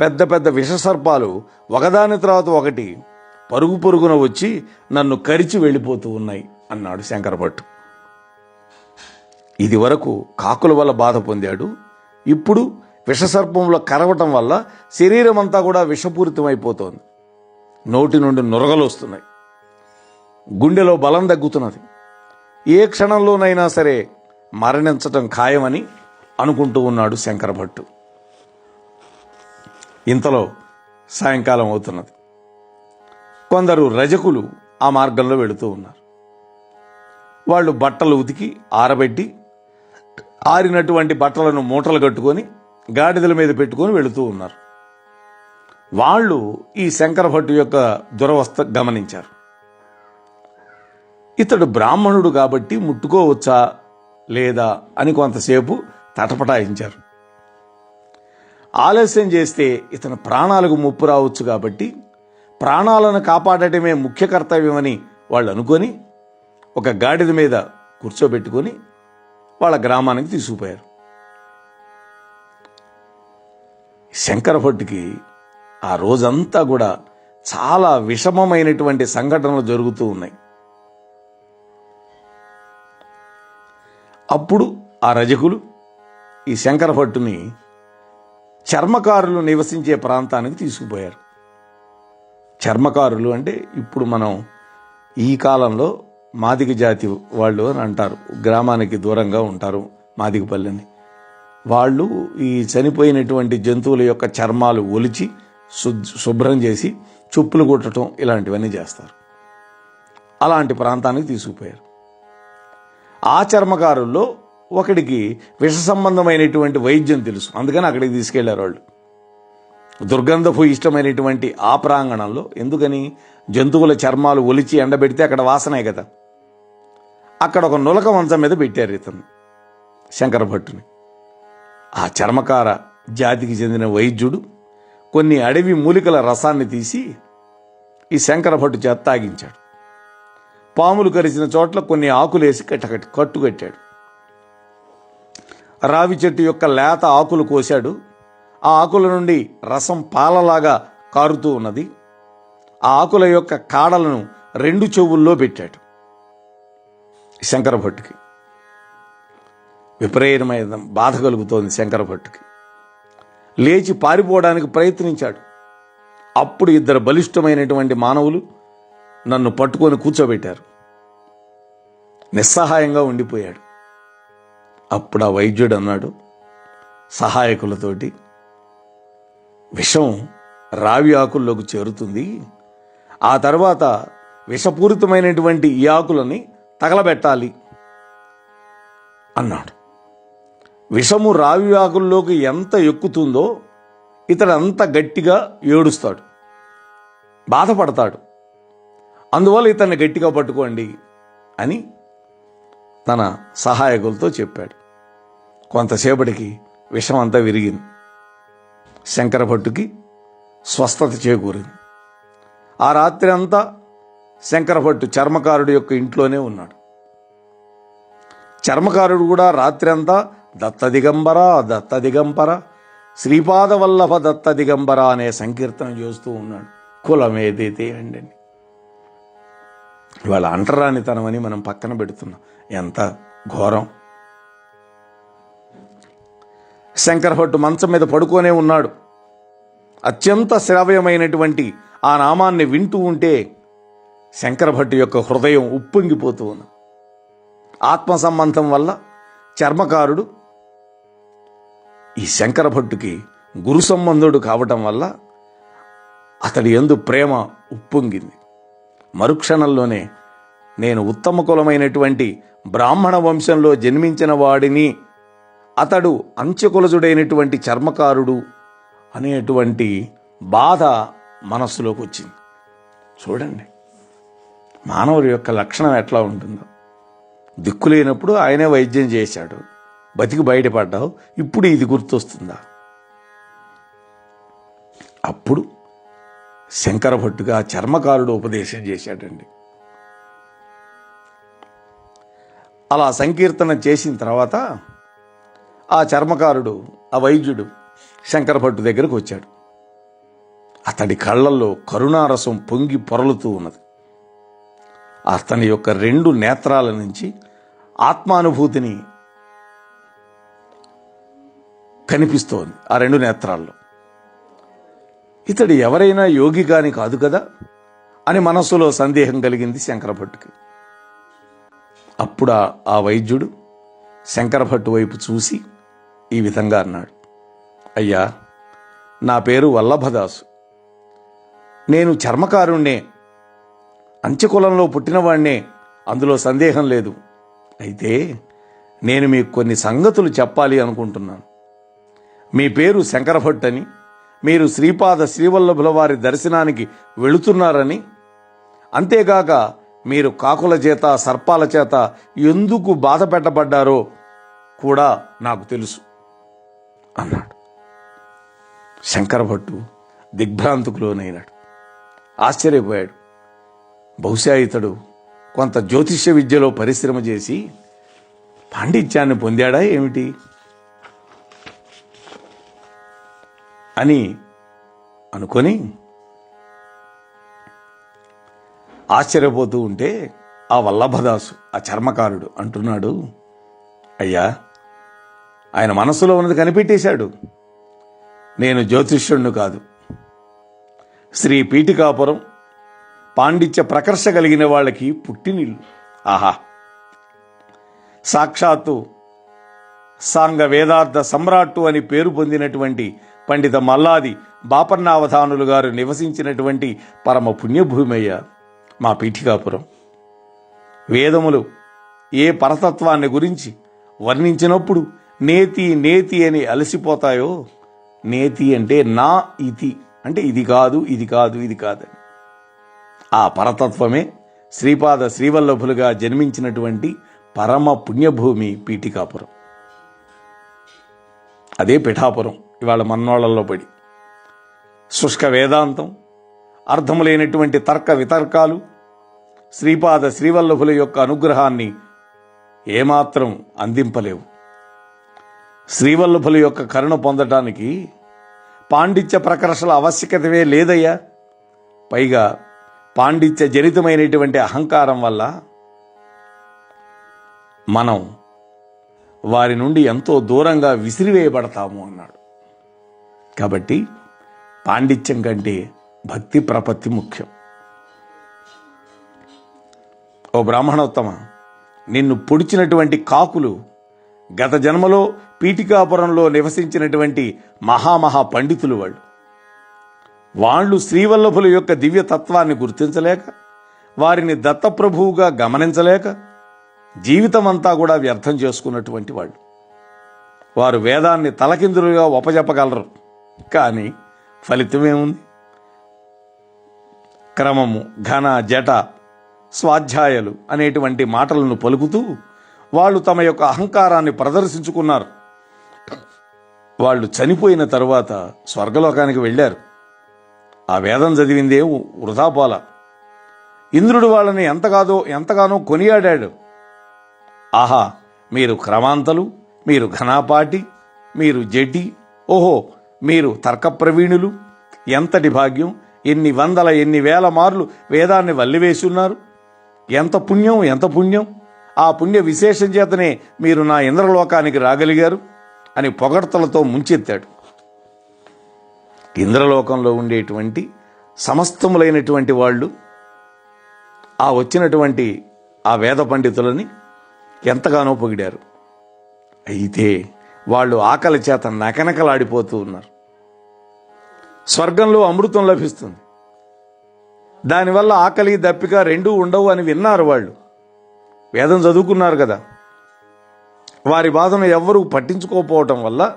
పెద్ద పెద్ద విషసర్పాలు ఒకదాని తర్వాత ఒకటి పరుగు పరుగున వచ్చి నన్ను కరిచి వెళ్ళిపోతూ ఉన్నాయి అన్నాడు శంకరభట్టు. ఇది వరకు కాకుల వల్ల బాధ పొందాడు. ఇప్పుడు విషసర్పంలో కరవటం వల్ల శరీరం అంతా కూడా విషపూరితమైపోతోంది. నోటి నుండి నురగలు వస్తున్నాయి. గుండెలో బలం తగ్గుతున్నది. ఏ క్షణంలోనైనా సరే మరణించటం ఖాయమని అనుకుంటూ ఉన్నాడు శంకరభట్టు. ఇంతలో సాయంకాలం అవుతున్నది. కొందరు రజకులు ఆ మార్గంలో వెళుతూ ఉన్నారు. వాళ్ళు బట్టలు ఉతికి ఆరబెట్టి ఆరినటువంటి బట్టలను మూటలు కట్టుకొని గాడిదల మీద పెట్టుకొని వెళుతూ ఉన్నారు. వాళ్ళు ఈ శంకరభట్టు యొక్క దురవస్థ గమనించారు. ఇతడు బ్రాహ్మణుడు కాబట్టి ముట్టుకోవచ్చా లేదా అని కొంతసేపు తటపటాయించారు. ఆలస్యం చేస్తే ఇతని ప్రాణాలకు ముప్పు రావచ్చు కాబట్టి ప్రాణాలను కాపాడటమే ముఖ్య కర్తవ్యమని వాళ్ళు అనుకొని ఒక గాడిద మీద కూర్చోబెట్టుకొని వాళ్ళ గ్రామానికి తీసుకుపోయారు. శంకరభట్టుకి ఆ రోజంతా కూడా చాలా విషమమైనటువంటి సంఘటనలు జరుగుతూ ఉన్నాయి. అప్పుడు ఆ రజకులు ఈ శంకరభట్టుని చర్మకారులు నివసించే ప్రాంతానికి తీసుకుపోయారు. చర్మకారులు అంటే ఇప్పుడు మనం ఈ కాలంలో మాదిగ జాతి వాళ్ళు అని అంటారు. గ్రామానికి దూరంగా ఉంటారు మాదిగపల్లిని. వాళ్ళు ఈ చనిపోయినటువంటి జంతువుల యొక్క చర్మాలు ఒలిచి శుభ్రం చేసి చుప్పులు కొట్టడం ఇలాంటివన్నీ చేస్తారు. అలాంటి ప్రాంతానికి తీసుకుపోయారు. ఆ చర్మకారుల్లో ఒకడికి విష సంబంధమైనటువంటి వైద్యం తెలుసు. అందుకని అక్కడికి తీసుకెళ్ళారు వాళ్ళు. దుర్గంధపు ఇష్టమైనటువంటి ఆ ప్రాంగణంలో ఎందుకని జంతువుల చర్మాలు ఒలిచి ఎండబెడితే అక్కడ వాసనే కదా. అక్కడ ఒక నులక మంచం మీద పెట్టారు ఇతను శంకర భట్టుని ఆ చర్మకార జాతికి చెందిన వైద్యుడు కొన్ని అడవి మూలికల రసాన్ని తీసి ఈ శంకర భట్టు చేత తాగించాడు. పాములు కరిచిన చోట్ల కొన్ని ఆకులేసి కట్టకట్టి కట్టుకట్టాడు. రావి చెట్టు యొక్క లేత ఆకులు కోశాడు. ఆ ఆకుల నుండి రసం పాలలాగా కారుతూ ఉన్నది. ఆ ఆకుల యొక్క కాడలను రెండు చెవుల్లో పెట్టాడు. శంకర భట్టుకి విపరీతమైన బాధ కలుగుతోంది శంకర భట్టుకి లేచి పారిపోవడానికి ప్రయత్నించాడు. అప్పుడు ఇద్దరు బలిష్టమైనటువంటి మానవులు నన్ను పట్టుకొని కూర్చోబెట్టారు. నిస్సహాయంగా ఉండిపోయాడు. అప్పుడు ఆ వైద్యుడు అన్నాడు సహాయకులతోటి విషం రావి ఆకుల్లోకి చేరుతుంది. ఆ తర్వాత విషపూరితమైనటువంటి ఈ ఆకులని తగలబెట్టాలి అన్నాడు. విషము రావి ఆకుల్లోకి ఎంత ఎక్కుతుందో ఇతడు అంత గట్టిగా ఏడుస్తాడు బాధపడతాడు. అందువల్ల ఇతన్ని గట్టిగా పట్టుకోండి అని తన సహాయకులతో చెప్పాడు. కొంతసేపటికి విషం అంతా విరిగింది శంకరభట్టుకి స్వస్థత చేకూరింది. ఆ రాత్రి అంతా శంకరభట్టు చర్మకారుడు చర్మకారుడి యొక్క ఇంట్లోనే ఉన్నాడు. చర్మకారుడు కూడా రాత్రి అంతా దత్త దిగంబర దత్త దిగంబర శ్రీపాద వల్లభ దత్త దిగంబర అనే సంకీర్తన చేస్తూ ఉన్నాడు. కులం ఏదైతే అండి. ఇవాళ అంటరానితనమని మనం పక్కన పెడుతున్నాం. ఎంత ఘోరం. శంకరభట్టు మంచం మీద పడుకోనే ఉన్నాడు. అత్యంత శ్రావ్యమైనటువంటి ఆ నామాన్ని వింటూ ఉంటే శంకరభట్టు యొక్క హృదయం ఉప్పొంగిపోతూ ఉంది. ఆత్మ సంబంధం వల్ల చర్మకారుడు ఈ శంకరభట్టుకి గురు సంబంధుడు కావటం వల్ల అతడి ఎందు ప్రేమ ఉప్పొంగింది. మరుక్షణంలోనే నేను ఉత్తమ కులమైనటువంటి బ్రాహ్మణ వంశంలో జన్మించిన వాడిని అతడు అంత్యకులజుడైనటువంటి చర్మకారుడు అనేటువంటి బాధ మనస్సులోకి వచ్చింది చూడండి మానవుడి యొక్క లక్షణం ఎట్లా ఉంటుందో. దిక్కులేనప్పుడు ఆయనే వైద్యం చేశాడు. బతికి బయటపడ్డావు ఇప్పుడు ఇది గుర్తొస్తుందా? అప్పుడు శంకర భట్టుగా చర్మకారుడు ఉపదేశం చేశాడండి. అలా సంకీర్తన చేసిన తర్వాత ఆ చర్మకారుడు ఆ వైద్యుడు శంకరభట్టు దగ్గరకు వచ్చాడు. అతడి కళ్ళల్లో కరుణారసం పొంగి పొరలుతూ ఉన్నది. అతని యొక్క రెండు నేత్రాల నుంచి ఆత్మానుభూతిని కనిపిస్తోంది ఆ రెండు నేత్రాల్లో. ఇతడు ఎవరైనా యోగి కాని కాదు కదా అని మనస్సులో సందేహం కలిగింది శంకరభట్టుకి. అప్పుడు ఆ వైద్యుడు శంకరభట్టు వైపు చూసి ఈ విధంగా అన్నాడు. అయ్యా నా పేరు వల్లభదాసు. నేను చర్మకారుణ్ణే. అంచెకులంలో పుట్టినవాణ్ణే. అందులో సందేహం లేదు. అయితే నేను మీకు కొన్ని సంగతులు చెప్పాలి అనుకుంటున్నాను. మీ పేరు శంకరభట్ అని మీరు శ్రీపాద శ్రీవల్లభుల వారి దర్శనానికి వెళుతున్నారని అంతేగాక మీరు కాకుల చేత సర్పాల చేత ఎందుకు బాధ పెట్టబడ్డారో కూడా నాకు తెలుసు. అన్నాడు. శంకరభట్టు దిగ్భ్రాంతుకులోనైనాడు ఆశ్చర్యపోయాడు. బహుశా ఇతడు కొంత జ్యోతిష్య విద్యలో పరిశ్రమ చేసి పాండిత్యాన్ని పొందాడా ఏమిటి? అని అనుకొని ఆశ్చర్యపోతూ ఉంటే ఆ వల్లభదాసు ఆ చర్మకారుడు అంటున్నాడు అయ్యా ఆయన మనసులో ఉన్నది కనిపెట్టేశాడు. నేను జ్యోతిష్యుణ్ణి కాదు. శ్రీ పీఠికాపురం పాండిత్య ప్రకర్ష కలిగిన వాళ్ళకి పుట్టినిల్లు. ఆహా! సాక్షాత్తు సాంగ వేదార్థ సమ్రాట్టు అని పేరు పొందినటువంటి పండిత మల్లాది బాపన్నావధానులు గారు నివసించినటువంటి పరమ పుణ్యభూమయ్య మా పీఠికాపురం. వేదములు ఏ పరతత్వాన్ని గురించి వర్ణించినప్పుడు నేతి నేతి అని అలసిపోతాయో నేతి అంటే నా ఇతి. అంటే ఇది కాదు ఇది కాదు ఇది కాదని. ఆ పరతత్వమే శ్రీపాద శ్రీవల్లభులుగా జన్మించినటువంటి పరమ పుణ్యభూమి పీఠికాపురం. అదే పిఠాపురం ఇవాళ మన్నోళ్ళలో పడి. శుష్క వేదాంతం అర్థము లేనటువంటి తర్క వితర్కాలు శ్రీపాద శ్రీవల్లభుల యొక్క అనుగ్రహాన్ని ఏమాత్రం అందింపలేవు. శ్రీవల్లభుల యొక్క కరుణ పొందటానికి పాండిత్య ప్రకర్షల ఆవశ్యకతవే లేదయ్యా. పైగా పాండిత్య జనితమైనటువంటి అహంకారం వల్ల మనం వారి నుండి ఎంతో దూరంగా విసిరివేయబడతాము అన్నాడు. కాబట్టి పాండిత్యం కంటే భక్తి ప్రపత్తి ముఖ్యం. ఓ బ్రాహ్మణోత్తమ నిన్ను పొడిచినటువంటి కాకులు గత జన్మలో పీఠికాపురంలో నివసించినటువంటి మహామహా పండితులు వాళ్ళు. వాళ్ళు శ్రీవల్లభుల యొక్క దివ్య తత్వాన్ని గుర్తించలేక వారిని దత్తప్రభువుగా గమనించలేక జీవితం అంతా కూడా వ్యర్థం చేసుకున్నటువంటి వాళ్ళు. వారు వేదాన్ని తలకిందులుగా ఉపజెప్పగలరు కానీ ఫలితమేముంది? క్రమము ఘన జట స్వాధ్యాయలు అనేటువంటి మాటలను పలుకుతూ వాళ్ళు తమ యొక్క అహంకారాన్ని ప్రదర్శించుకున్నారు. వాళ్ళు చనిపోయిన తర్వాత స్వర్గలోకానికి వెళ్ళారు. ఆ వేదం చదివిందే వృధాపోల. ఇంద్రుడు వాళ్ళని ఎంతగాదో ఎంతగానో కొనియాడాడు. ఆహా మీరు క్రమాంతలు మీరు ఘనాపాటి మీరు జటి ఓహో మీరు తర్క ప్రవీణులు ఎంతటి భాగ్యం ఎన్ని వందల ఎన్ని వేల మార్లు వేదాన్ని వల్లివేసి ఉన్నారు. ఎంత పుణ్యం ఎంత పుణ్యం. ఆ పుణ్య విశేషం చేతనే మీరు నా ఇంద్రలోకానికి రాగలిగారు అని పొగడ్తలతో ముంచెత్తాడు. ఇంద్రలోకంలో ఉండేటువంటి సమస్తములైనటువంటి వాళ్ళు ఆ వచ్చినటువంటి ఆ వేద పండితులని ఎంతగానో పొగిడారు. అయితే వాళ్ళు ఆకలి చేత నకనకలాడిపోతూ ఉన్నారు. స్వర్గంలో అమృతం లభిస్తుంది. దానివల్ల ఆకలి దప్పిక రెండూ ఉండవు అని విన్నారు వాళ్ళు. వేదం చదువుకున్నారు కదా. వారి బాధను ఎవ్వరూ పట్టించుకోకపోవటం వల్ల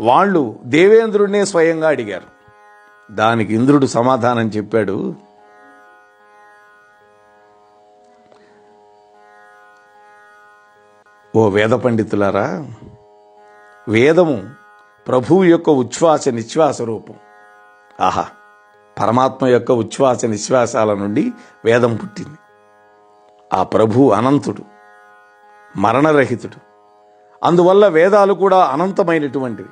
వాళ్ళు దేవేంద్రుడినే స్వయంగా అడిగారు. దానికి ఇంద్రుడు సమాధానం చెప్పాడు. ఓ వేద పండితులారా వేదము ప్రభువు యొక్క ఉచ్ఛ్వాస నిశ్వాస రూపం. ఆహా పరమాత్మ యొక్క ఉచ్ఛ్వాస నిశ్వాసాల నుండి వేదం పుట్టింది. ఆ ప్రభు అనంతుడు మరణరహితుడు. అందువల్ల వేదాలు కూడా అనంతమైనటువంటివి.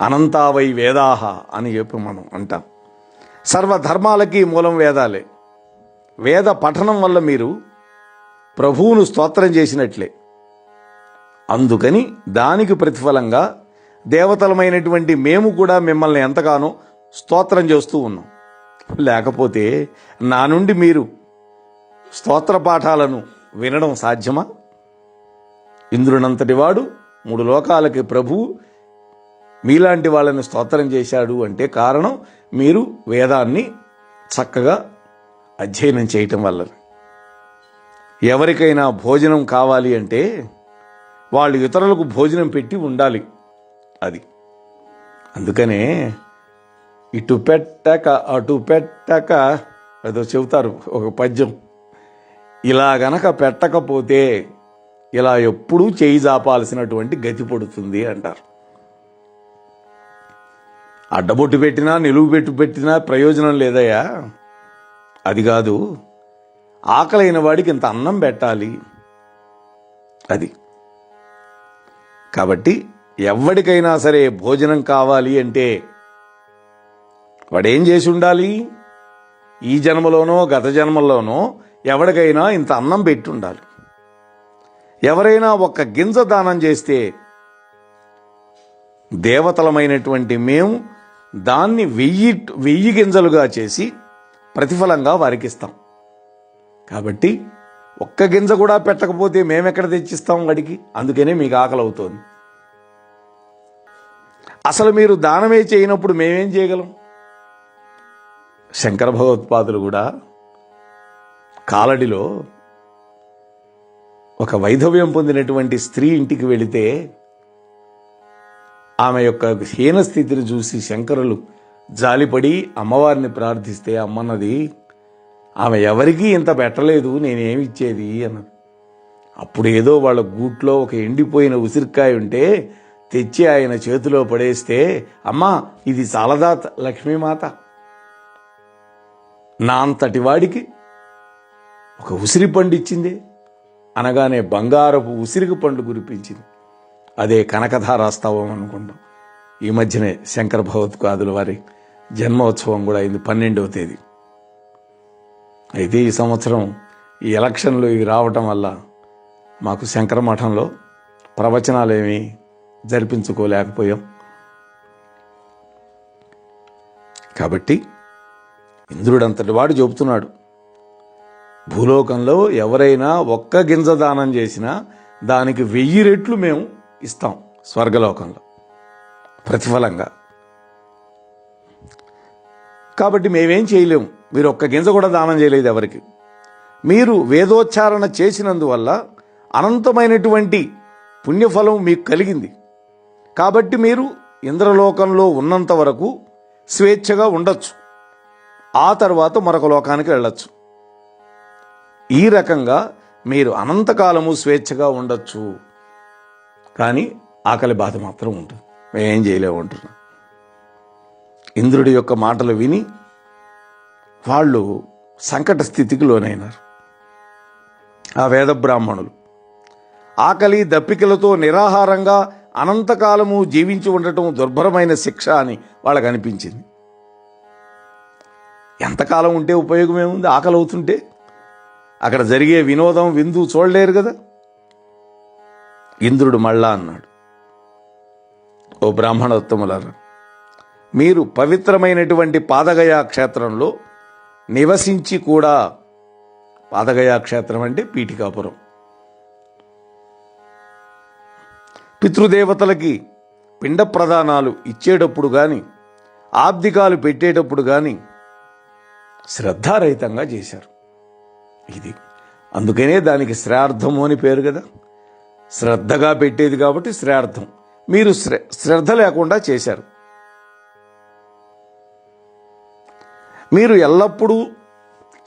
అనంతావై వేదాహ అని చెప్పి మనం అంటాం. సర్వధర్మాలకి మూలం వేదాలే. వేద పఠనం వల్ల మీరు ప్రభువును స్తోత్రం చేసినట్లే. అందుకని దానికి ప్రతిఫలంగా దేవతలమైనటువంటి మేము కూడా మిమ్మల్ని ఎంతగానో స్తోత్రం చేస్తూ ఉన్నాం. లేకపోతే నా నుండి మీరు స్తోత్ర పాఠాలను వినడం సాధ్యమా? ఇంద్రునంతటి వాడు మూడు లోకాలకి ప్రభువు మీలాంటి వాళ్ళని స్తోత్రం చేశాడు అంటే కారణం మీరు వేదాన్ని చక్కగా అధ్యయనం చేయటం వల్ల ఎవరికైనా భోజనం కావాలి అంటే వాళ్ళు ఇతరులకు భోజనం పెట్టి ఉండాలి అది. అందుకనే ఇటు పెట్టక అటు పెట్టక ఏదో చెబుతారు ఒక పద్యం. ఇలా గనక పెట్టకపోతే ఇలా ఎప్పుడూ చేయి జాపాల్సినటువంటి గతి పడుతుంది అంటారు. అడ్డబొట్టు పెట్టినా నిలువు పెట్టు పెట్టినా ప్రయోజనం లేదయ్యా. అది కాదు ఆకలైన వాడికి ఇంత అన్నం పెట్టాలి. అది. కాబట్టి ఎవరికైనా సరే భోజనం కావాలి అంటే వాడేం చేసి ఉండాలి? ఈ జన్మలోనో గత జన్మలోనో ఎవరికైనా ఇంత అన్నం పెట్టి ఉండాలి. ఎవరైనా ఒక్క గింజ దానం చేస్తే దేవతలమైనటువంటి మేము దాన్ని వెయ్యి వెయ్యి గింజలుగా చేసి ప్రతిఫలంగా వారికి ఇస్తాం. కాబట్టి ఒక్క గింజ కూడా పెట్టకపోతే మేమెక్కడ తెచ్చిస్తాం వాడికి? అందుకనే మీకు ఆకలి అవుతోంది అసలు మీరు దానమే చేయనప్పుడు మేమేం చేయగలం? శంకర భగవత్పాదులు కూడా కాలడిలో ఒక వైధవ్యం పొందినటువంటి స్త్రీ ఇంటికి వెళితే ఆమె యొక్క హీన స్థితిని చూసి శంకరులు జాలిపడి అమ్మవారిని ప్రార్థిస్తే అమ్మన్నది ఆమె ఎవరికీ ఇంత పెట్టలేదు నేనేమి ఇచ్చేది? అన్నది అప్పుడు ఏదో వాళ్ళ గూట్లో ఒక ఎండిపోయిన ఉసిరికాయ ఉంటే తెచ్చి ఆయన చేతిలో పడేస్తే అమ్మా ఇది చాలదా లక్ష్మీమాత నా అంతటి వాడికి ఒక ఉసిరి పండు ఇచ్చింది. అనగానే బంగారపు ఉసిరికి పండు కురిపించింది. అదే కనకధారాస్తవం అనుకుంటాం ఈ మధ్యనే శంకర భగవత్పాదుల వారి జన్మోత్సవం కూడా అయింది పన్నెండవ తేదీ. అయితే ఈ సంవత్సరం ఈ ఎలక్షన్లు ఇవి రావటం వల్ల మాకు శంకర మఠంలో ప్రవచనాలు ఏమీ జరిపించుకోలేకపోయాం. కాబట్టి ఇంద్రుడంతటి వాడు చెబుతున్నాడు. భూలోకంలో ఎవరైనా ఒక్క గింజ దానం చేసినా దానికి వెయ్యి రెట్లు మేము ఇస్తాం స్వర్గలోకంలో. ప్రతిఫలంగా. కాబట్టి మేమేం చేయలేము. మీరు ఒక్క గింజ కూడా దానం చేయలేదు ఎవరికి. మీరు వేదోచ్చారణ చేసినందువల్ల అనంతమైనటువంటి పుణ్యఫలం మీకు కలిగింది. కాబట్టి మీరు ఇంద్రలోకంలో ఉన్నంత వరకు స్వేచ్ఛగా ఉండొచ్చు. ఆ తర్వాత మరొక లోకానికి వెళ్ళొచ్చు. ఈ రకంగా మీరు అనంతకాలము స్వేచ్ఛగా ఉండొచ్చు. కానీ ఆకలి బాధ మాత్రం ఉంటుంది మేమేం చేయలేము అంటున్నాం. ఇంద్రుడి యొక్క మాటలు విని వాళ్ళు సంకట స్థితికి లోనైనారు. ఆ వేద బ్రాహ్మణులు ఆకలి దప్పికలతో నిరాహారంగా అనంతకాలము జీవించి ఉండటం దుర్భరమైన శిక్ష అని వాళ్ళకనిపించింది ఎంతకాలం ఉంటే ఉపయోగం ఏముంది? ఆకలి అవుతుంటే. అక్కడ జరిగే వినోదం విందు చూడలేరు కదా. ఇంద్రుడు మళ్ళా అన్నాడు ఓ బ్రాహ్మణోత్తములారా మీరు పవిత్రమైనటువంటి పాదగయా క్షేత్రంలో నివసించి కూడా పాదగయా క్షేత్రం అంటే పీఠికాపురం. పితృదేవతలకి పిండ ప్రదానాలు ఇచ్చేటప్పుడు కానీ ఆబ్దికాలు పెట్టేటప్పుడు కానీ శ్రద్ధారహితంగా చేశారు. ఇది అందుకనే దానికి శ్రార్థము అని పేరు కదా. శ్రద్ధగా పెట్టేది కాబట్టి శ్రార్థం మీరు శ్ర శ్రద్ధ లేకుండా చేశారు. మీరు ఎల్లప్పుడూ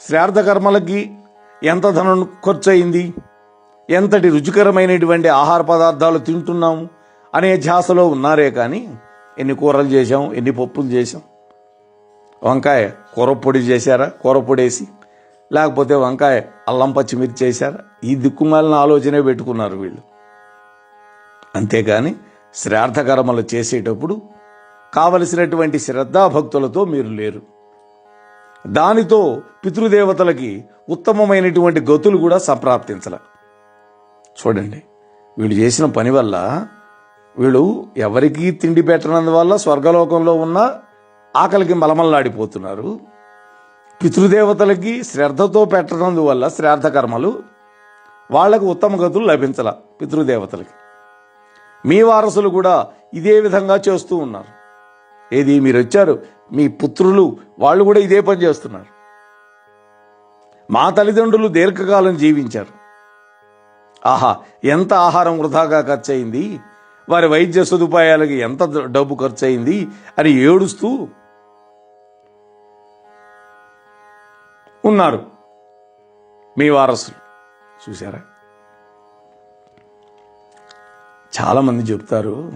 శ్రార్థ కర్మలకి ఎంత ధనం ఖర్చు అయింది ఎంతటి రుచికరమైనటువంటి ఆహార పదార్థాలు తింటున్నాము? అనే ధ్యాసలో ఉన్నారే కానీ ఎన్ని కూరలు చేశాం ఎన్ని పప్పులు చేశాం వంకాయ కూరపొడి చేశారా? కూర పొడి వేసి లేకపోతే వంకాయ అల్లం పచ్చిమిర్చి చేశారా? ఈ దిక్కుమాలిన ఆలోచనే పెట్టుకున్నారు వీళ్ళు. అంతేగాని శ్రార్థకర్మలు చేసేటప్పుడు కావలసినటువంటి శ్రద్ధాభక్తులతో మీరు లేరు. దానితో పితృదేవతలకి ఉత్తమమైనటువంటి గతులు కూడా సంప్రాప్తించల. చూడండి వీళ్ళు చేసిన పని వల్ల వీళ్ళు ఎవరికీ తిండి పెట్టనందువల్ల స్వర్గలోకంలో ఉన్న ఆకలికి మలమల్లాడిపోతున్నారు. పితృదేవతలకి శ్రద్ధతో పెట్టనందువల్ల శ్రాద్ధ కర్మలు వాళ్ళకు ఉత్తమ గతులు లభించాల పితృదేవతలకి. మీ వారసులు కూడా ఇదే విధంగా చేస్తూ ఉన్నారు. ఏది మీరు వచ్చారు మీ పుత్రులు వాళ్ళు కూడా ఇదే పని చేస్తున్నారు. మా తల్లిదండ్రులు దీర్ఘకాలం జీవించారు. ఆహా ఎంత ఆహారం వృధాగా ఖర్చు అయింది వారి వైద్య సదుపాయాలకి ఎంత డబ్బు ఖర్చు అయింది అని ఏడుస్తూ ఉన్నారు. మీ వారసులు. చూసారా చాలామంది చెప్తారు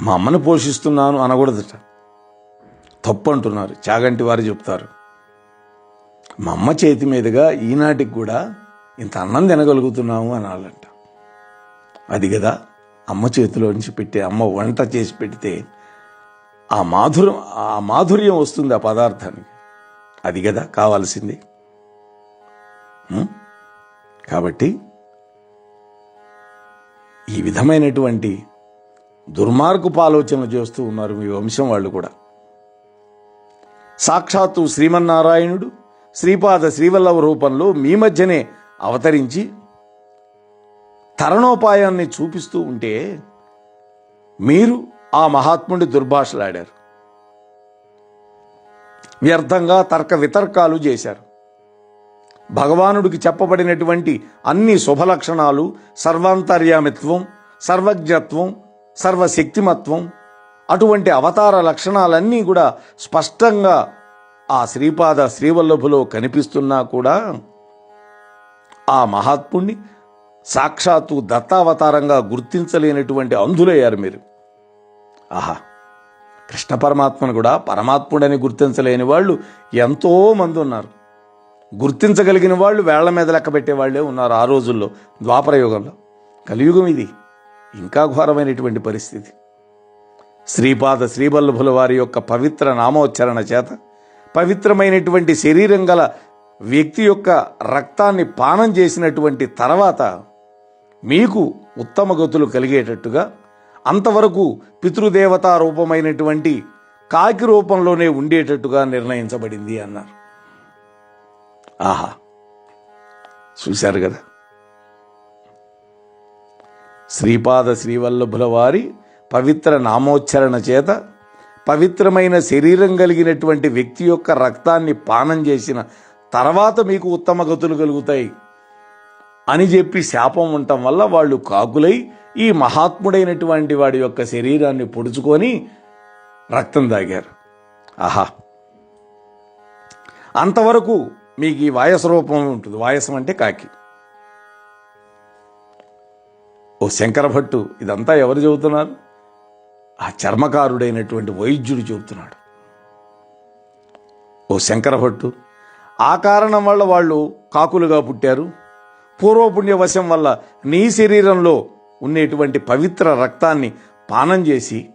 మా అమ్మను పోషిస్తున్నాను అనకూడదట. తప్పు అంటున్నారు. చాగంటి వారు చెప్తారు మా అమ్మ చేతి మీదుగా ఈనాటికి కూడా ఇంత అన్నం తినగలుగుతున్నాము అనాలంట. అది కదా అమ్మ చేతిలో నుంచి పెట్టి అమ్మ వంట చేసి పెడితే ఆ మాధుర్యం ఆ మాధుర్యం వస్తుంది ఆ పదార్థానికి. అది కదా కావాల్సింది. కాబట్టి ఈ విధమైనటువంటి దుర్మార్గపు ఆలోచనలు చేస్తూ ఉన్నారు మీ వంశం వాళ్ళు కూడా. సాక్షాత్తు శ్రీమన్నారాయణుడు శ్రీపాద శ్రీవల్లవ రూపంలో మీ మధ్యనే అవతరించి తరణోపాయాన్ని చూపిస్తూ ఉంటే మీరు ఆ మహాత్ముడి దుర్భాషలాడారు. వ్యర్థంగా తర్క వితర్కాలు చేశారు. భగవానుడికి చెప్పబడినటువంటి అన్ని శుభలక్షణాలు సర్వాంతర్యామిత్వం సర్వజ్ఞత్వం సర్వశక్తిమత్వం అటువంటి అవతార లక్షణాలన్నీ కూడా స్పష్టంగా ఆ శ్రీపాద శ్రీవల్లభులో కనిపిస్తున్నా కూడా ఆ మహాత్ముణ్ణి సాక్షాత్తు దత్తావతారంగా గుర్తించలేనటువంటి అంధులయ్యారు మీరు. ఆహా! కృష్ణ పరమాత్మను కూడా పరమాత్ముడని గుర్తించలేని వాళ్ళు ఎంతో మంది ఉన్నారు. గుర్తించగలిగిన వాళ్ళు వేళ్ళ మీద లెక్క పెట్టే వాళ్ళే ఉన్నారు ఆ రోజుల్లో ద్వాపర యుగంలో. కలియుగం ఇది. ఇంకా ఘోరమైనటువంటి పరిస్థితి. శ్రీపాద శ్రీవల్లభుల వారి యొక్క పవిత్ర నామోచ్చరణ చేత పవిత్రమైనటువంటి శరీరం గల వ్యక్తి యొక్క రక్తాన్ని పానం చేసినటువంటి తర్వాత మీకు ఉత్తమ గతులు కలిగేటట్టుగా అంతవరకు పితృదేవతా రూపమైనటువంటి కాకి రూపంలోనే ఉండేటట్టుగా నిర్ణయించబడింది అన్నారు. ఆహా చూశారు కదా. శ్రీపాద శ్రీవల్లభుల వారి పవిత్ర నామోచ్చరణ చేత పవిత్రమైన శరీరం కలిగినటువంటి వ్యక్తి యొక్క రక్తాన్ని పానం చేసిన తర్వాత మీకు ఉత్తమ గతులు కలుగుతాయి. అని చెప్పి శాపం ఉండటం వల్ల వాళ్ళు కాకులై ఈ మహాత్ముడైనటువంటి వాడి యొక్క శరీరాన్ని పొడుచుకొని రక్తం తాగారు. ఆహా. అంతవరకు మీకు ఈ వాయస రూపం ఉంటుంది. వాయసం అంటే కాకి. ఓ శంకర భట్టు ఇదంతా ఎవరు చెబుతున్నారు? ఆ చర్మకారుడైనటువంటి వైద్యుడు చెబుతున్నాడు. ఓ శంకర భట్టు ఆ కారణం వల్ల వాళ్ళు కాకులుగా పుట్టారు? పూర్వపుణ్యవశం వల్ల నీ శరీరంలో ఉండేటువంటి పవిత్ర రక్తాన్ని పానం చేసి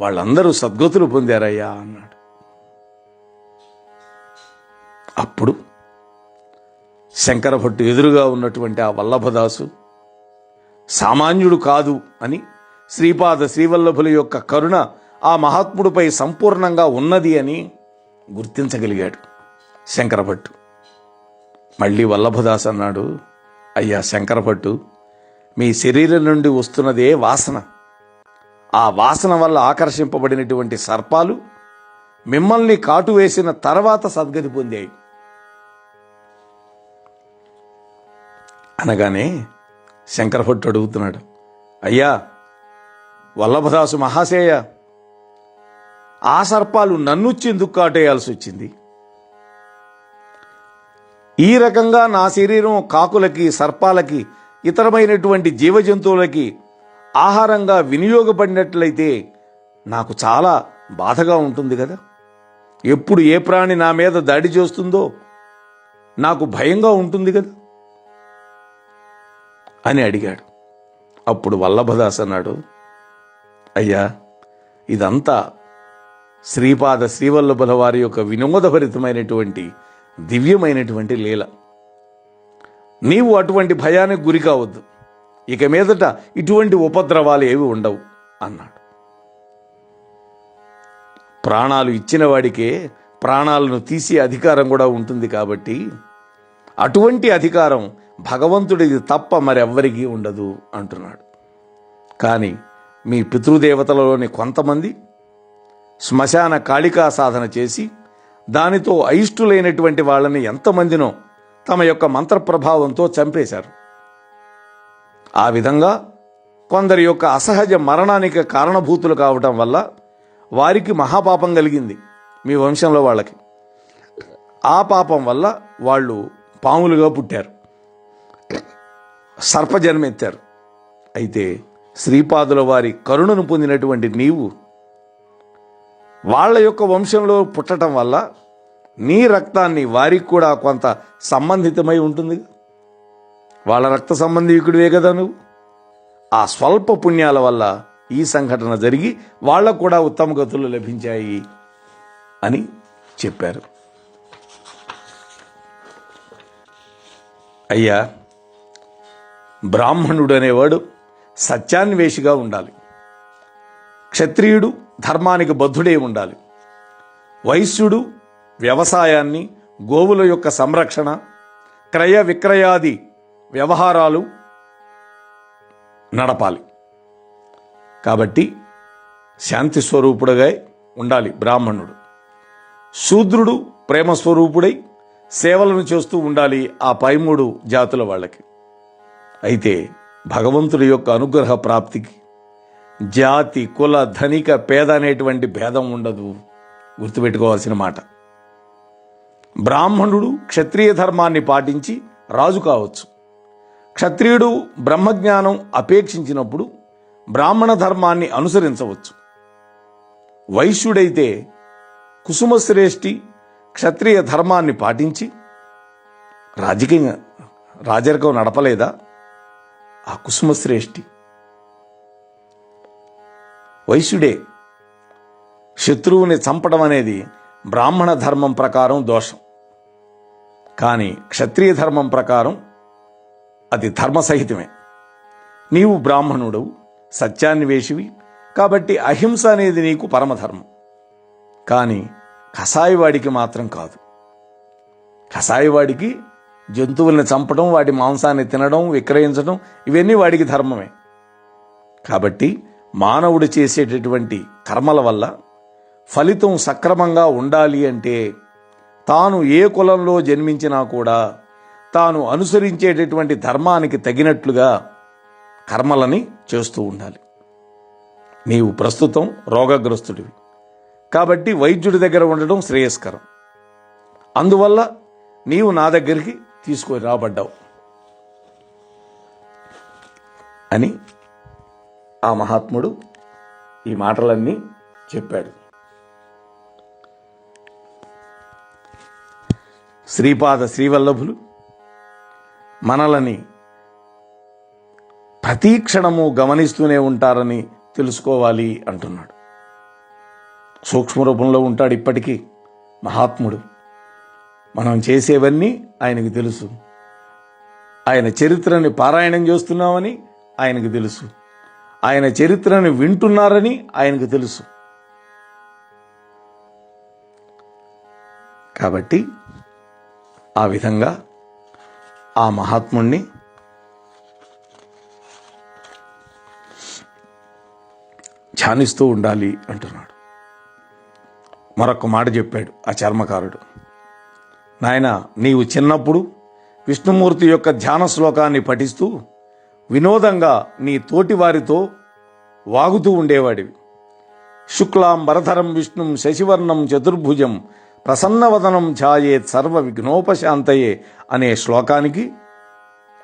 వాళ్ళందరూ సద్గతులు పొందారయ్యా అన్నాడు. అప్పుడు శంకర భట్టు ఎదురుగా ఉన్నటువంటి ఆ వల్లభదాసు సామాన్యుడు కాదు అని శ్రీపాద శ్రీవల్లభుల యొక్క కరుణ ఆ మహాత్ముడిపై సంపూర్ణంగా ఉన్నది అని గుర్తించగలిగాడు శంకరభట్టు మళ్ళీ వల్లభదాస్ అన్నాడు అయ్యా శంకరపట్టు మీ శరీరం నుండి వస్తున్నదే వాసన. ఆ వాసన వల్ల ఆకర్షింపబడినటువంటి సర్పాలు మిమ్మల్ని కాటు వేసిన తర్వాత సద్గతి పొందాయి. అనగానే శంకరభట్టు అడుగుతున్నాడు అయ్యా వల్లభదాసు మహాశయ ఆ సర్పాలు నన్నుచ్చి ఎందుకు కాటేయాల్సి వచ్చింది. ఈ రకంగా నా శరీరం కాకులకి సర్పాలకి ఇతరమైనటువంటి జీవజంతువులకి ఆహారంగా వినియోగపడినట్లయితే నాకు చాలా బాధగా ఉంటుంది కదా. ఎప్పుడు ఏ ప్రాణి నా మీద దాడి చేస్తుందో నాకు భయంగా ఉంటుంది కదా. అని అడిగాడు. అప్పుడు వల్లభదాస్ అన్నాడు అయ్యా ఇదంతా శ్రీపాద శ్రీవల్లభుల వారి యొక్క వినోదభరితమైనటువంటి దివ్యమైనటువంటి లీల. నీవు అటువంటి భయానికి గురి కావద్దు. ఇక మీదట ఇటువంటి ఉపద్రవాలు ఏవి ఉండవు అన్నాడు. ప్రాణాలు ఇచ్చిన వాడికే ప్రాణాలను తీసే అధికారం కూడా ఉంటుంది కాబట్టి అటువంటి అధికారం భగవంతుడిది తప్ప మరెవ్వరికీ ఉండదు అంటున్నాడు. కానీ మీ పితృదేవతలలోని కొంతమంది శ్మశాన కాళికా సాధన చేసి దానితో అయిష్టులైనటువంటి వాళ్ళని ఎంతమందినో తమ యొక్క మంత్రప్రభావంతో చంపేశారు. ఆ విధంగా కొందరి యొక్క అసహజ మరణానికి కారణభూతులు కావటం వల్ల వారికి మహాపాపం కలిగింది మీ వంశంలో వాళ్ళకి. ఆ పాపం వల్ల వాళ్ళు పాములుగా పుట్టారు. సర్పజన్మెత్తారు. అయితే శ్రీపాదుల వారి కరుణను పొందినటువంటి నీవు వాళ్ళ యొక్క వంశంలో పుట్టడం వల్ల నీ రక్తాన్ని వారికి కూడా కొంత సంబంధితమై ఉంటుంది. వాళ్ళ రక్త సంబంధికుడివే కదా నువ్వు. ఆ స్వల్ప పుణ్యాల వల్ల ఈ సంఘటన జరిగి వాళ్ళకు కూడా ఉత్తమ గతులు లభించాయి అని చెప్పారు. అయ్యా బ్రాహ్మణుడు అనేవాడు సత్యాన్వేషిగా ఉండాలి. క్షత్రియుడు ధర్మానికి బద్ధుడే ఉండాలి. వైశ్యుడు వ్యవసాయాన్ని గోవుల యొక్క సంరక్షణ క్రయ విక్రయాది వ్యవహారాలు నడపాలి. కాబట్టి శాంతి స్వరూపుడుగా ఉండాలి బ్రాహ్మణుడు. శూద్రుడు ప్రేమ స్వరూపుడై సేవలను చేస్తూ ఉండాలి ఆ పై మూడు జాతుల వాళ్ళకి. అయితే భగవంతుడి యొక్క అనుగ్రహ ప్రాప్తికి జాతి కుల ధనిక పేద అనేటువంటి భేదం ఉండదు. గుర్తుపెట్టుకోవాల్సిన మాట. బ్రాహ్మణుడు క్షత్రియ ధర్మాన్ని పాటించి రాజు కావచ్చు. క్షత్రియుడు బ్రహ్మజ్ఞానం అపేక్షించినప్పుడు బ్రాహ్మణ ధర్మాన్ని అనుసరించవచ్చు. వైశ్యుడైతే కుసుమశ్రేష్ఠి క్షత్రియ ధర్మాన్ని పాటించి రాజకీయ రాజరికం నడపలేదా? ఆ కుసుమశ్రేష్ఠి వైశ్యుడే శత్రువుని చంపడం అనేది బ్రాహ్మణ ధర్మం ప్రకారం దోషం. కానీ క్షత్రియ ధర్మం ప్రకారం అది ధర్మసహితమే. నీవు బ్రాహ్మణుడవు సత్యాన్వేషివి కాబట్టి అహింస అనేది నీకు పరమధర్మం. కానీ కషాయవాడికి మాత్రం కాదు. కషాయవాడికి జంతువుల్ని చంపడం వాటి మాంసాన్ని తినడం విక్రయించడం ఇవన్నీ వాడికి ధర్మమే. కాబట్టి మానవుడు చేసేటటువంటి కర్మల వల్ల ఫలితం సక్రమంగా ఉండాలి అంటే తాను ఏ కులంలో జన్మించినా కూడా తాను అనుసరించేటటువంటి ధర్మానికి తగినట్లుగా కర్మలని చేస్తూ ఉండాలి. నీవు ప్రస్తుతం రోగగ్రస్తుడివి. కాబట్టి వైద్యుడి దగ్గర ఉండడం శ్రేయస్కరం. అందువల్ల నీవు నా దగ్గరికి తీసుకొని రాబడ్డావు అని ఆ మహాత్ముడు ఈ మాటలన్నీ చెప్పాడు. శ్రీపాద శ్రీవల్లభులు మనలని ప్రతీక్షణము గమనిస్తూనే ఉంటారని తెలుసుకోవాలి అంటున్నాడు. సూక్ష్మ రూపంలో ఉంటాడు ఇప్పటికీ మహాత్ముడు. మనం చేసేవన్నీ ఆయనకు తెలుసు. ఆయన చరిత్రని పారాయణం చేస్తున్నామని ఆయనకు తెలుసు. ఆయన చరిత్రని వింటున్నారని ఆయనకు తెలుసు. కాబట్టి ఆ విధంగా ఆ మహాత్ముణ్ణి ధ్యానిస్తూ ఉండాలి అంటున్నాడు. మరొక మాట చెప్పాడు ఆ చర్మకారుడు. నాయన నీవు చిన్నప్పుడు విష్ణుమూర్తి యొక్క ధ్యాన శ్లోకాన్ని పఠిస్తూ వినోదంగా నీ తోటి వారితో వాగుతూ ఉండేవాడివి. శుక్లాం వరధరం విష్ణుం శశివర్ణం చతుర్భుజం ప్రసన్నవదనం ఛాయేత్ సర్వ విఘ్నోపశాంతయే అనే శ్లోకానికి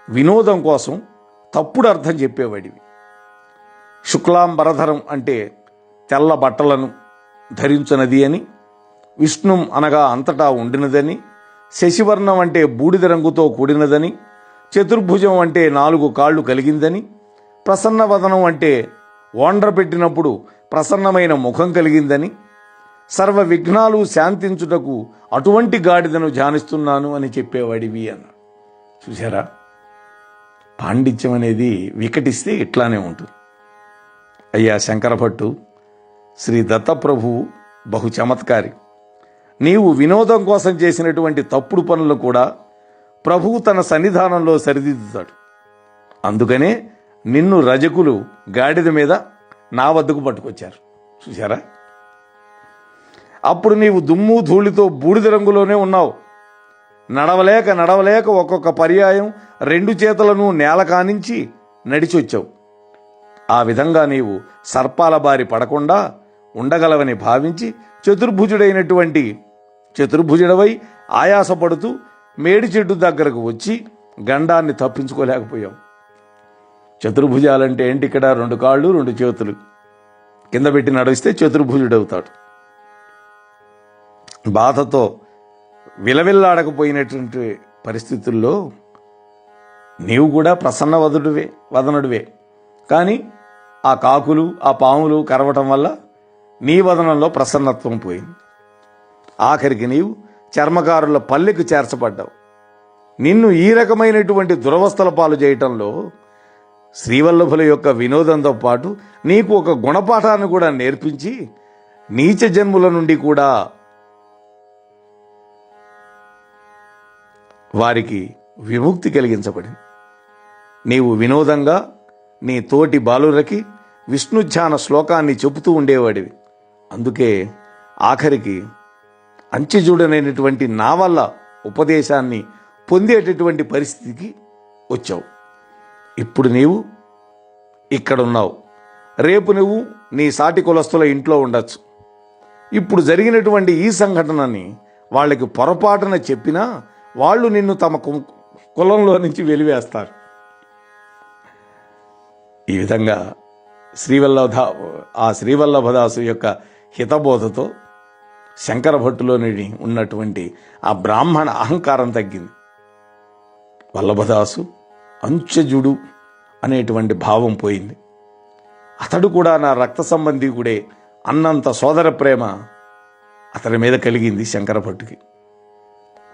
వినోదం కోసం తప్పుడు అర్థం చెప్పేవాడివి. శుక్లాంబరధరం అంటే తెల్ల బట్టలను ధరించునది అని విష్ణుం అనగా అంతటా ఉండినదని శశివర్ణం అంటే బూడిద రంగుతో కూడినదని చతుర్భుజం అంటే నాలుగు కాళ్ళు కలిగిందని ప్రసన్నవదనం అంటే ఓండ్ర పెట్టినప్పుడు ప్రసన్నమైన ముఖం కలిగిందని సర్వ విఘ్నాలు శాంతించుటకు అటువంటి గాడిదను ధ్యానిస్తున్నాను అని చెప్పేవాడివి అన్నాడు చూసారా పాండిత్యం అనేది వికటిస్తే ఇట్లానే ఉంటుంది. అయ్యా శంకరభట్టు శ్రీ దత్తప్రభువు బహు చమత్కారి. నీవు వినోదం కోసం చేసినటువంటి తప్పుడు పనులు కూడా ప్రభువు తన సన్నిధానంలో సరిదిద్దుతాడు. అందుకనే నిన్ను రజకులు గాడిద మీద నా వద్దకు పట్టుకొచ్చారు. చూసారా అప్పుడు నీవు దుమ్ము ధూళితో బూడిద రంగులోనే ఉన్నావు. నడవలేక నడవలేక ఒక్కొక్క పర్యాయం రెండు చేతులను నేల కానించి నడిచొచ్చావు. ఆ విధంగా నీవు సర్పాల బారి పడకుండా ఉండగలవని భావించి చతుర్భుజుడైనటువంటి చతుర్భుజుడవై ఆయాసపడుతూ మేడి చెట్టు దగ్గరకు వచ్చి గండాన్ని తప్పించుకోలేకపోయాం. చతుర్భుజాలంటే ఏంటి ఇక్కడ? రెండు కాళ్ళు రెండు చేతులు. కింద పెట్టి నడిస్తే చతుర్భుజుడవుతాడు. బాధతో విలవిల్లాడకపోయినటువంటి పరిస్థితుల్లో నీవు కూడా ప్రసన్న వదుడువే వదనుడివే. కానీ ఆ కాకులు ఆ పాములు కరవటం వల్ల నీ వదనంలో ప్రసన్నత్వం పోయింది. ఆఖరికి నీవు చర్మకారుల పల్లెకు చేర్చబడ్డావు. నిన్ను ఈ రకమైనటువంటి దురవస్థల పాలు చేయటంలో శ్రీవల్లభుల యొక్క వినోదంతో పాటు నీకు ఒక గుణపాఠాన్ని కూడా నేర్పించి నీచ జన్ముల నుండి కూడా వారికి విముక్తి కలిగించబడింది. నీవు వినోదంగా నీ తోటి బాలురకి విష్ణుధ్యాన శ్లోకాన్ని చెబుతూ ఉండేవాడివి. అందుకే ఆఖరికి అంచెజూడనైనటువంటి నా వల్ల ఉపదేశాన్ని పొందేటటువంటి పరిస్థితికి వచ్చావు. ఇప్పుడు నీవు ఇక్కడున్నావు. రేపు నువ్వు నీ సాటి కులస్తుల ఇంట్లో ఉండొచ్చు. ఇప్పుడు జరిగినటువంటి ఈ సంఘటనని వాళ్ళకి పొరపాటున చెప్పినా వాళ్ళు నిన్ను తమ కులంలో నుంచి వెలివేస్తారు. ఈ విధంగా శ్రీవల్లభ ఆ శ్రీవల్లభదాసు యొక్క హితబోధతో శంకర భట్టులోని ఉన్నటువంటి ఆ బ్రాహ్మణ అహంకారం తగ్గింది. వల్లభదాసు అంచజుడు అనేటువంటి భావం పోయింది. అతడు కూడా నా రక్త సంబంధికుడే అన్నంత సోదర ప్రేమ అతని మీద కలిగింది శంకర భట్టుకి.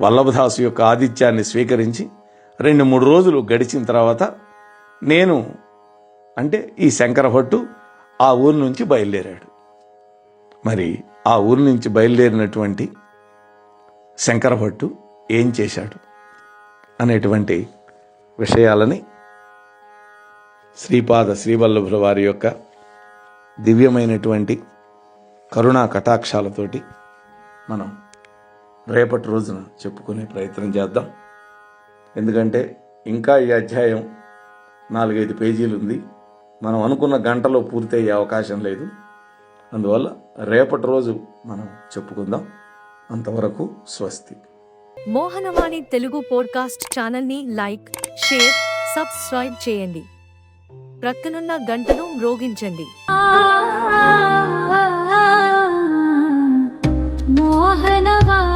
వల్లభదాసు యొక్క ఆతిథ్యాన్ని స్వీకరించి రెండు మూడు రోజులు గడిచిన తర్వాత నేను అంటే ఈ శంకర భట్టు ఆ ఊరు నుంచి బయలుదేరాడు. మరి ఆ ఊరి నుంచి బయలుదేరినటువంటి శంకరభట్టు ఏం చేశాడు అనేటువంటి విషయాలని శ్రీపాద శ్రీవల్లభుల వారి యొక్క దివ్యమైనటువంటి కరుణా కటాక్షాలతోటి మనం రేపటి రోజున చెప్పుకునే ప్రయత్నం చేద్దాం. ఎందుకంటే ఇంకా ఈ అధ్యాయం నాలుగైదు పేజీలు ఉంది మనం అనుకున్న గంటలో పూర్తయ్యే అవకాశం లేదు. అందువల్ల రేపటి రోజు మనం చెప్పుకుందాం. అంతవరకు స్వస్తి. మోహనవాణి తెలుగు పోడ్కాస్ట్ ఛానల్ని లైక్ షేర్ సబ్స్క్రైబ్ చేయండి. ప్రక్కనున్న గంటను మ్రోగించండి. మోహనవా